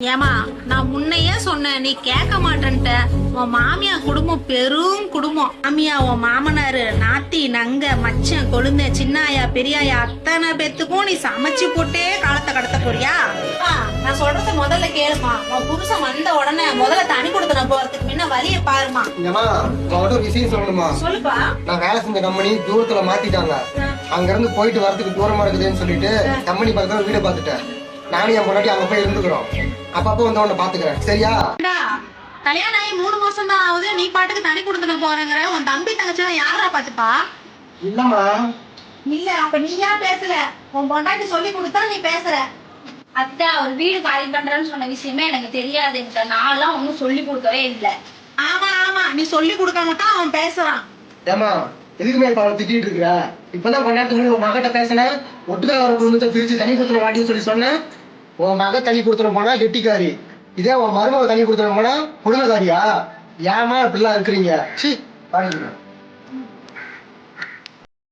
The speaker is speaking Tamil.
ஏமா நான் முன்னையே சொன்னேன் நீ கேட்க மாட்டேன்ட்ட. உன் மாமியா குடும்பம் பெரும் குடும்பம். மாமியா உன் மாமனாரு நாத்தி நங்க மச்சன் கொழுந்த சின்னாயா பெரியாயா அத்தனை பேத்துக்கும் நீ சமைச்சு போட்டே காலத்தை கடத்த போறியா? நான் சொல்றத முதல்ல கேளுமா. உன் புருஷன் வந்த உடனே முதல்ல தனி கொடுத்துன போறதுக்கு முன்ன வழிய பாருமா. ஒரு விஷயம் சொல்லணுமா? சொல்லுப்பா. நான் வேலை செஞ்ச கம்பெனி தூரத்துல மாத்திட்டாங்க. அங்க இருந்து போயிட்டு வரதுக்கு தூரமா இருக்குதுன்னு சொல்லிட்டு கம்பெனி பக்கத்துல வீடு பார்த்துட்டேன். நானும் என் பொண்டாட்டி அங்க போய் இருந்துக்கிறோம். அப்பப்போ வந்து உன்னை பாத்துக்கிறேன். சரியா? கல்யாணம் ஆகி மூணு மாசம் தான் ஆகுது நீ பாட்டுக்கு தனி கொடுத்துட்டு போறேங்கிற. உன் தம்பி தங்கச்சி யாரா பாத்துப்பா? இல்லம்மா. இல்ல அப்ப நீ ஏன் பேசல உன் பொண்டாட்டி சொல்லி கொடுத்தா நீ பேசுற. அத்தை அவர் வீடு காலி பண்றேன்னு சொன்ன விஷயமே எனக்கு தெரியாதுங்க நான்லாம் ஒன்றும் சொல்லி கொடுக்கவே இல்லை. ஆமா ஆமா. நீ சொல்லி கொடுக்க மாட்டான் அவன் பேசுறான். ஏமா எதுக்கு மேல அவளை திட்டிட்டு இருக்கிற? இப்பதான் கொஞ்ச நேரத்துக்கு முன்னாடி உன் மகிட்ட பேசினேன். ஒட்டுக்கா வர குடும்பத்தை பிரிச்சு தனி கொடுத்துட மாட்டேன்னு சொல்லி சொன்னேன். உன் மக தண்ணி கொடுத்துட போனா கெட்டிக்காரி. இதே உன் மருமக தண்ணி கொடுத்துட போனா குடும்பக்காரியா ஏமா இப்படிலாம் இருக்கிறீங்க? சி பாருங்க